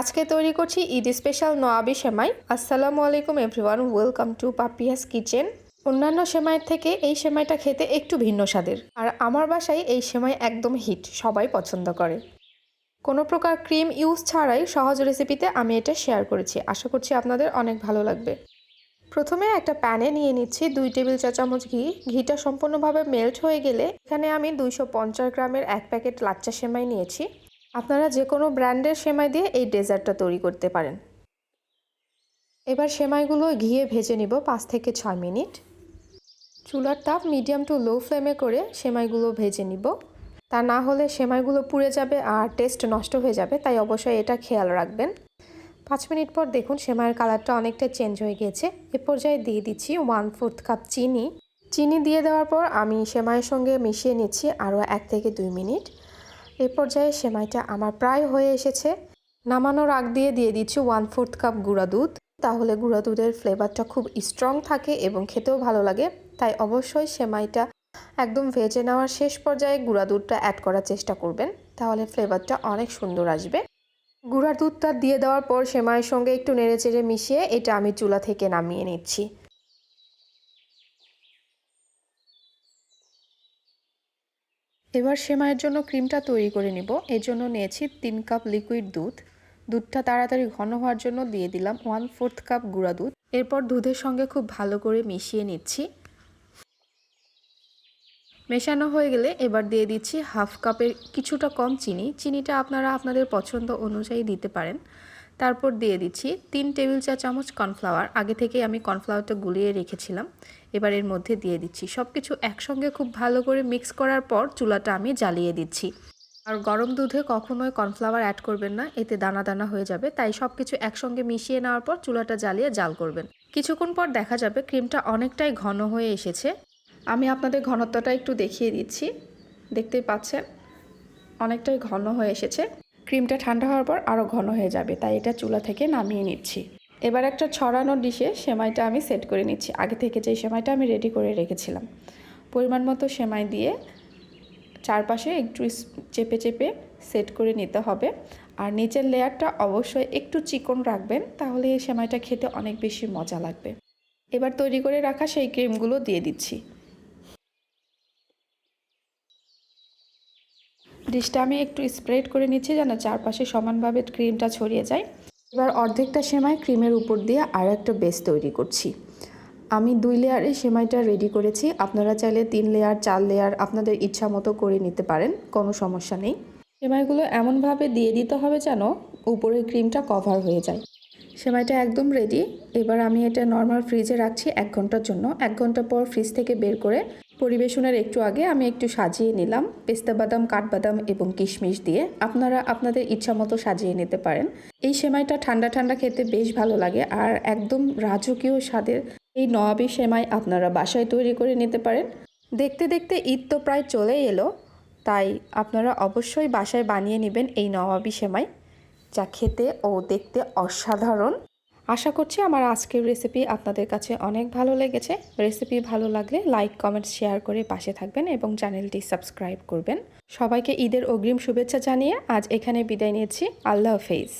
আজকে তৈরি করছি ঈদ স্পেশাল নোয়াবি সেমাই। আসসালামু আলাইকুম everyone, welcome to Papia's kitchen. অন্যান্য সেমাইয়ের থেকে এই সেমাইটা খেতে একটু ভিন্ন স্বাদের। আর আমার বাসায় এই সেমাই একদম হিট, সবাই পছন্দ করে। কোনো প্রকার ক্রিম ইউজ ছাড়াই সহজ রেসিপিতে আমি এটা শেয়ার করেছি। আশা করছি আপনাদের অনেক ভালো লাগবে। প্রথমে একটা প্যানে নিয়ে নিচ্ছি দুই টেবিল চা চামচ ঘি। ঘিটা সম্পূর্ণভাবে মেল্ট হয়ে গেলে এখানে আমি দুইশো পঞ্চাশ গ্রামের এক প্যাকেট লাচ্চা সেমাই নিয়েছি। আপনারা যে কোনো ব্র্যান্ডের সেমাই দিয়ে এই ডেজার্টটা তৈরি করতে পারেন। এবার সেমাইগুলো ঘিয়ে ভেজে নিব পাঁচ থেকে ছয় মিনিট। চুলার তাপ মিডিয়াম টু লো ফ্লেমে করে সেমাইগুলো ভেজে নিব। তা না হলে সেমাইগুলো পুড়ে যাবে আর টেস্ট নষ্ট হয়ে যাবে, তাই অবশ্যই এটা খেয়াল রাখবেন। পাঁচ মিনিট পর দেখুন সেমাইয়ের কালারটা অনেকটা চেঞ্জ হয়ে গিয়েছে এ পর্যায়ে দিয়ে দিচ্ছি ওয়ান ফোর্থ কাপ চিনি। চিনি দিয়ে দেওয়ার পর আমি সেমাইয়ের সঙ্গে মিশিয়ে নিচ্ছি আরও এক থেকে দুই মিনিট। এ পর্যায়ে সেমাইটা আমার প্রায় হয়ে এসেছে। নামানোর আগ দিয়ে দিয়ে দিচ্ছি ওয়ান ফোর্থ কাপ গুঁড়া দুধ। তাহলে গুঁড়া দুধের ফ্লেভারটা খুব স্ট্রং থাকে এবং খেতেও ভালো লাগে। তাই অবশ্যই সেমাইটা একদম ভেজে নেওয়ার শেষ পর্যায়ে গুঁড়া দুধটা অ্যাড করার চেষ্টা করবেন। তাহলে ফ্লেভারটা অনেক সুন্দর আসবে। গুঁড়া দুধটা দিয়ে দেওয়ার পর সেমাইয়ের সঙ্গে একটু নেড়েচেড়ে মিশিয়ে এটা আমি চুলা থেকে নামিয়ে নিচ্ছি। এবার সেমাইয়ের জন্য ক্রিমটা তৈরি করে নিব। এর জন্য নিয়েছি তিন কাপ লিকুইড দুধ। দুধটা তাড়াতাড়ি ঘন হওয়ার জন্য দিয়ে দিলাম ওয়ান ফোর্থ কাপ গুঁড়া দুধ। এরপর দুধের সঙ্গে খুব ভালো করে মিশিয়ে নিচ্ছি। মেশানো হয়ে গেলে এবার দিয়ে দিচ্ছি হাফ কাপের কিছুটা কম চিনি। চিনিটা আপনারা আপনাদের পছন্দ অনুযায়ী দিতে পারেন। তারপর দিয়ে দিচ্ছি তিন টেবিল চা চামচ কর্নফ্লাওয়ার। আগে থেকে আমি কর্নফ্লাওয়ারটা গুলিয়ে রেখেছিলাম। এবার এর মধ্যে দিয়ে দিচ্ছি। সব কিছু একসঙ্গে খুব ভালো করে মিক্স করার পর চুলাটা আমি জ্বালিয়ে দিচ্ছি। আর গরম দুধে কখনোই কর্নফ্লাওয়ার অ্যাড করবেন না, এতে দানা দানা হয়ে যাবে। তাই সব কিছু একসঙ্গে মিশিয়ে নেওয়ার পর চুলাটা জ্বালিয়ে জাল করবেন। কিছুক্ষণ পর দেখা যাবে ক্রিমটা অনেকটাই ঘন হয়ে এসেছে। আমি আপনাদের ঘনত্বটা একটু দেখিয়ে দিচ্ছি। দেখতেই পাচ্ছেন? অনেকটাই ঘন হয়ে এসেছে। ক্রিমটা ঠান্ডা হওয়ার পর আরও ঘন হয়ে যাবে। তাই এটা চুলা থেকে নামিয়ে নিচ্ছি। এবার একটা ছড়ানো ডিশে সেমাইটা আমি সেট করে নিচ্ছি। আগে থেকে যে সেমাইটা আমি রেডি করে রেখেছিলাম। পরিমাণ মতো সেমাই দিয়ে চারপাশে একটু চেপে চেপে সেট করে নিতে হবে। আর নিচের লেয়ারটা অবশ্যই একটু চিকন রাখবেন, তাহলে এই সেমাইটা খেতে অনেক বেশি মজা লাগবে। এবার তৈরি করে রাখা সেই ক্রিমগুলো দিয়ে দিচ্ছি। ডিশটা আমি একটু স্প্রেড করে নিচ্ছি যেন চারপাশে সমানভাবে ক্রিমটা ছড়িয়ে যায়। এবার অর্ধেকটা সেমাই ক্রিমের উপর দিয়ে আর একটা বেস তৈরি করছি। আমি দুই লেয়ারে সেমাইটা রেডি করেছি। আপনারা চাইলে তিন লেয়ার, চার লেয়ার আপনাদের ইচ্ছা মতো করে নিতে পারেন, কোনো সমস্যা নেই। সেমাইগুলো এমনভাবে দিয়ে দিতে হবে যেন উপরের ক্রিমটা কভার হয়ে যায়। সেমাইটা একদম রেডি এবার আমি এটা নর্মাল ফ্রিজে রাখছি এক ঘণ্টার জন্য। এক ঘণ্টা পর ফ্রিজ থেকে বের করে পরিবেশনের একটু আগে আমি একটু সাজিয়ে নিলাম পেস্তা বাদাম, কাঠবাদাম এবং কিশমিশ দিয়ে। আপনারা আপনাদের ইচ্ছা মতো সাজিয়ে নিতে পারেন। এই সেমাইটা ঠান্ডা ঠান্ডা খেতে বেশ ভালো লাগে আর একদম রাজকীয় স্বাদের এই নবাবি সেমাই আপনারা বাসায় তৈরি করে নিতে পারেন। দেখতে দেখতে ঈদ তো প্রায় চলে এলো, তাই আপনারা অবশ্যই বাসায় বানিয়ে নেবেন এই নবাবি সেমাই, যা খেতে ও দেখতে অসাধারণ। আশা করছি আমার আজকের রেসিপি আপনাদের কাছে অনেক ভালো লেগেছে। রেসিপি ভালো লাগলে লাইক কমেন্ট শেয়ার করে পাশে থাকবেন এবং চ্যানেলটি সাবস্ক্রাইব করবেন। সবাইকে ঈদের অগ্রিম শুভেচ্ছা জানিয়ে আজ এখানে বিদায় নিয়েছি। আল্লাহ হাফেজ।